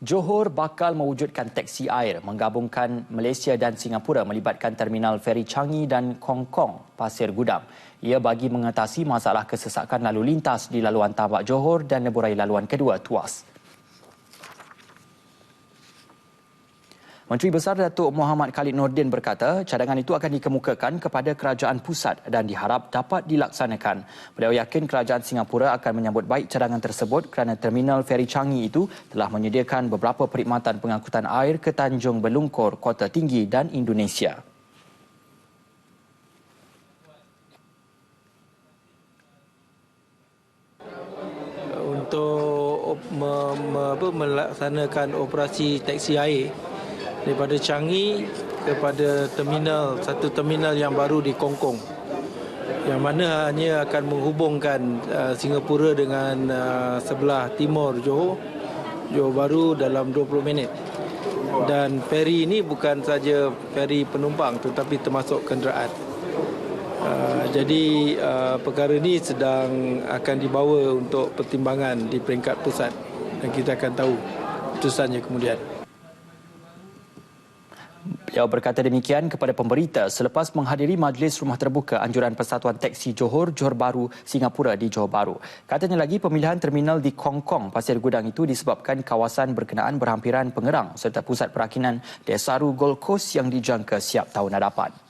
Johor bakal mewujudkan teksi air menggabungkan Malaysia dan Singapura melibatkan terminal feri Changi dan Kong Kong, Pasir Gudang. Ia bagi mengatasi masalah kesesakan lalu lintas di laluan Tabak Johor dan leburai laluan kedua Tuas. Menteri Besar Datuk Muhammad Khalid Nordin berkata cadangan itu akan dikemukakan kepada kerajaan pusat dan diharap dapat dilaksanakan. Beliau yakin kerajaan Singapura akan menyambut baik cadangan tersebut kerana terminal feri Changi itu telah menyediakan beberapa perkhidmatan pengangkutan air ke Tanjung Belungkor, Kota Tinggi dan Indonesia. Untuk me, me, apa, melaksanakan operasi taksi air daripada Changi kepada terminal satu terminal yang baru di Kongkong. Yang mana hanya akan menghubungkan uh, Singapura dengan uh, sebelah timur Johor. Johor Baru dalam 20 minit. Dan feri ini bukan saja feri penumpang tetapi termasuk kenderaan. Uh, jadi uh, perkara ini sedang akan dibawa untuk pertimbangan di peringkat pusat. Dan kita akan tahu putusannya kemudian Beliau berkata demikian kepada pemberita selepas menghadiri majlis rumah terbuka anjuran Persatuan Teksi Johor, Johor Baru, Singapura di Johor Baru. Katanya lagi pemilihan terminal di Kong Kong, Pasir Gudang itu disebabkan kawasan berkenaan berhampiran pengerang serta pusat perakinan Desaru Gold Coast yang dijangka siap tahun hadapan.